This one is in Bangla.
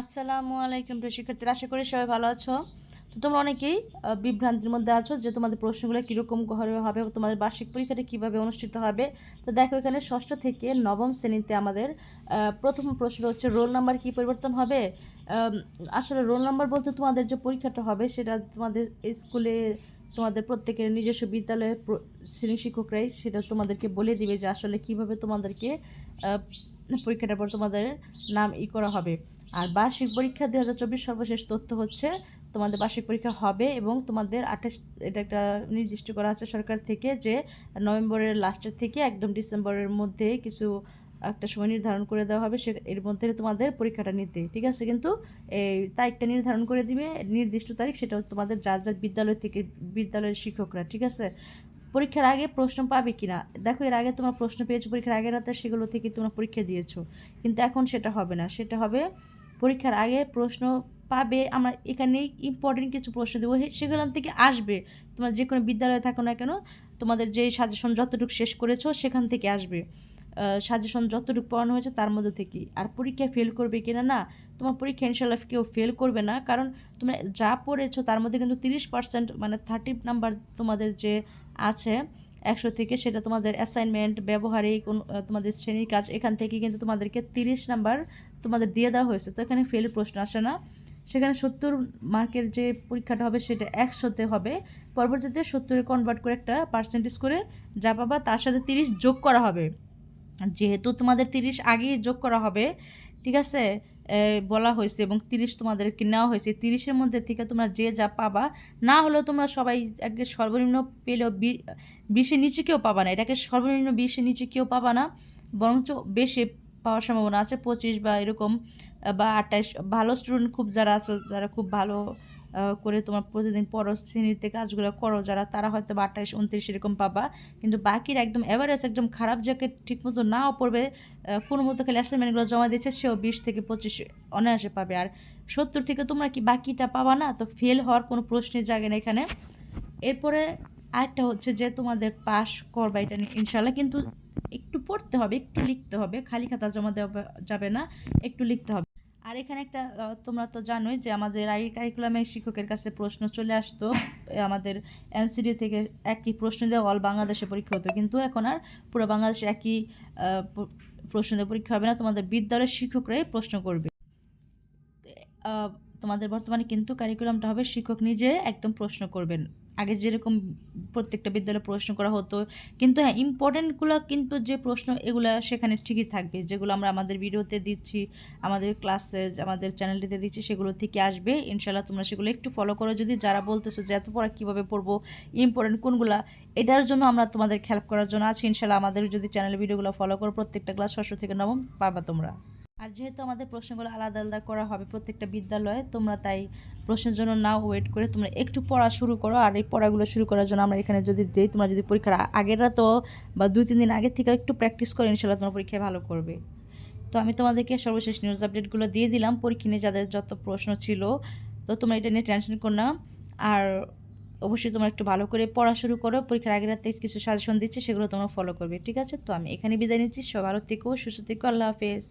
আসসালামু আলাইকুম প্রিয় শিক্ষার্থীরা, আশা করি সবাই ভালো আছো। তো তোমরা অনেকেই বিভ্রান্তির মধ্যে আছো যে তোমাদের প্রশ্নগুলো কীরকম হবে তোমাদের বার্ষিক পরীক্ষাটা কীভাবে অনুষ্ঠিত হবে। তো দেখো এখানে ষষ্ঠ থেকে নবম শ্রেণীতে আমাদের প্রথম প্রশ্ন হচ্ছে, রোল নাম্বার কি পরিবর্তন হবে? আসলে রোল নাম্বার বলতে তোমাদের যে পরীক্ষাটা হবে সেটা তোমাদের স্কুলে, তোমাদের প্রত্যেকের নিজস্ব বিদ্যালয়ের শ্রেণি শিক্ষকরাই সেটা তোমাদেরকে বলে দিবে যে আসলে কীভাবে তোমাদেরকে পরীক্ষাটার পর তোমাদের নাম ই করা হবে। আর বার্ষিক পরীক্ষা দুই হাজার চব্বিশ সর্বশেষ তথ্য হচ্ছে, তোমাদের বার্ষিক পরীক্ষা হবে এবং তোমাদের আঠাশ, এটা একটা নির্দিষ্ট করা আছে সরকার থেকে যে নভেম্বরের লাস্টের থেকে একদম ডিসেম্বরের মধ্যে কিছু একটা সময় নির্ধারণ করে দেওয়া হবে, সে, এর মধ্যে তোমাদের পরীক্ষাটা নিতে। ঠিক আছে? কিন্তু এই তারিখটা নির্ধারণ করে দিবে, নির্দিষ্ট তারিখ সেটা তোমাদের যার যার বিদ্যালয় থেকে, বিদ্যালয়ের শিক্ষকরা। ঠিক আছে? পরীক্ষার আগে প্রশ্ন পাবে কি না দেখো, এর আগে তোমরা প্রশ্ন পেয়েছ পরীক্ষার আগের রাতে, সেগুলো থেকে তোমরা পরীক্ষা দিয়েছ। কিন্তু এখন সেটা হবে না। সেটা হবে পরীক্ষার আগে প্রশ্ন পাবে, আমরা এখানে ইম্পর্টেন্ট কিছু প্রশ্ন দেবো। সেগুলো থেকে আসবে। তোমরা যে কোনো বিদ্যালয়ে থাকো না কেন, তোমাদের যে সাজেশন যতটুকু শেষ করেছ, সেখান থেকে আসবে। সাজেশন যতটুকু পড়ানো হয়েছে, তার মধ্যে থেকেই আর পরীক্ষায় ফেল করবে কিনা না, তোমার পরীক্ষা ইনশাল্লাহ কেউ ফেল করবে না। কারণ তোমরা যা পড়েছো, তার মধ্যে কিন্তু তিরিশ পার্সেন্ট মানে থার্টি নাম্বার তোমাদের যে আছে, একশো থেকে সেটা তোমাদের অ্যাসাইনমেন্ট ব্যবহারিক তোমাদের শ্রেণির কাজ, এখান থেকে কিন্তু তোমাদেরকে তিরিশ নাম্বার তোমাদের দিয়ে দেওয়া হয়েছে। তো এখানে ফেল প্রশ্ন আসে না। সেখানে সত্তর মার্কের যে পরীক্ষাটা হবে সেটা একশোতে হবে। পরবর্তীতে সত্তরে কনভার্ট করে একটা পার্সেন্টেজ করে যা পাবা, তার সাথে তিরিশ যোগ করা হবে। যেহেতু তোমাদের তিরিশ আগেই যোগ করা হবে, ঠিক আছে? বলা হয়েছে এবং তিরিশ তোমাদেরকে নেওয়া হয়েছে। তিরিশের মধ্যে থেকে তোমরা যে যা পাবা, না হলেও তোমরা সবাই একে সর্বনিম্ন পেলেও বিশে নিচে কেউ পাবা না। এটাকে সর্বনিম্ন বিশে নিচে কেউ পাবা না, বরঞ্চ বেশি পাওয়ার সম্ভাবনা আছে। পঁচিশ বা এরকম, বা আঠাশ ভালো স্টুডেন্ট খুব যারা আছে যারা খুব ভালো করে তোমার প্রতিদিন পড়ো শ্রেণীতে কাজগুলো করো। যারা তারা হয়তো বা আঠাশ উনত্রিশ এরকম পাবা। কিন্তু বাকির একদম এভারেজ একদম খারাপ যাকে ঠিকমতো নাও পড়বে কোনো মতো খালি অ্যাসাইনমেন্টগুলো জমা দিচ্ছে, সেও বিশ থেকে পঁচিশ অনায়াসে পাবে। আর সত্তর থেকে তোমরা কি বাকিটা পাবা না? তো ফেল হওয়ার কোনো প্রশ্নের জায়গা না এখানে। এরপরে আরেকটা হচ্ছে যে তোমাদের পাস করবা এটা ইনশাল্লাহ কিন্তু একটু পড়তে হবে, একটু লিখতে হবে। খালি খাতা জমা দেওয়া যাবে না, একটু লিখতে হবে। আর এখানে একটা তোমরা তো জানোই যে আমাদের আই কারিকুলামে শিক্ষকের কাছে প্রশ্ন চলে আসতো। আমাদের এনসিডি থেকে একই প্রশ্ন দিয়ে অল বাংলাদেশে পরীক্ষা হতো। কিন্তু এখন আর পুরো বাংলাদেশে একই প্রশ্ন দিয়ে পরীক্ষা হবে না। তোমাদের বিদ্যালয়ের শিক্ষকরাই প্রশ্ন করবে। তোমাদের বর্তমানে কিন্তু কারিকুলামটা হবে শিক্ষক নিজে একদম প্রশ্ন করবেন। আগে যেরকম প্রত্যেকটা বিদ্যালয়ে প্রশ্ন করা হতো, কিন্তু হ্যাঁ ইম্পর্টেন্টগুলো কিন্তু যে প্রশ্ন এগুলো সেখানে ঠিকই থাকবে। যেগুলো আমরা আমাদের ভিডিওতে দিচ্ছি, আমাদের ক্লাসে আমাদের চ্যানেলটিতে দিচ্ছি, সেগুলো থেকে আসবে। ইনশাল্লাহ তোমরা সেগুলো একটু ফলো করো। যদি যারা বলতেছো যে এত পড়া কীভাবে পড়ব ইম্পর্টেন্ট কোনগুলা, এটার জন্য আমরা তোমাদের হেল্প করার জন্য আছি। ইনশাল্লাহ আমাদের যদি চ্যানেল ভিডিওগুলো ফলো করো, প্রত্যেকটা ক্লাস ষষ্ঠ থেকে নবম পাবা তোমরা। আর যেহেতু আমাদের প্রশ্নগুলো আলাদা আলাদা করা হবে প্রত্যেকটা বিদ্যালয়ে, তোমরা তাই প্রশ্নের জন্য না ওয়েট করে তোমরা একটু পড়া শুরু করো আর এই পড়াগুলো শুরু করার জন্য আমরা এখানে যদি দিই, তোমরা যদি পরীক্ষার আগের রাতও বা দুই, তিন দিন আগের থেকে একটু প্র্যাকটিস করো ইনশাল্লাহ তোমার পরীক্ষায় ভালো করবে। তো আমি তোমাদেরকে সর্বশেষ নিউজ আপডেটগুলো দিয়ে দিলাম, পরীক্ষা নিয়ে যাদের যত প্রশ্ন ছিল, তো তোমরা এটা নিয়ে টেনশন করো না। আর অবশ্যই তোমরা একটু ভালো করে পড়া শুরু করো, পরীক্ষার আগের রাতে কিছু সাজেশন দিচ্ছে, সেগুলো তোমরা ফলো করবে, ঠিক আছে? তো আমি এখানে বিদায় নিচ্ছি সব ভালো সুস্থ থেকো, আল্লাহ হাফেজ।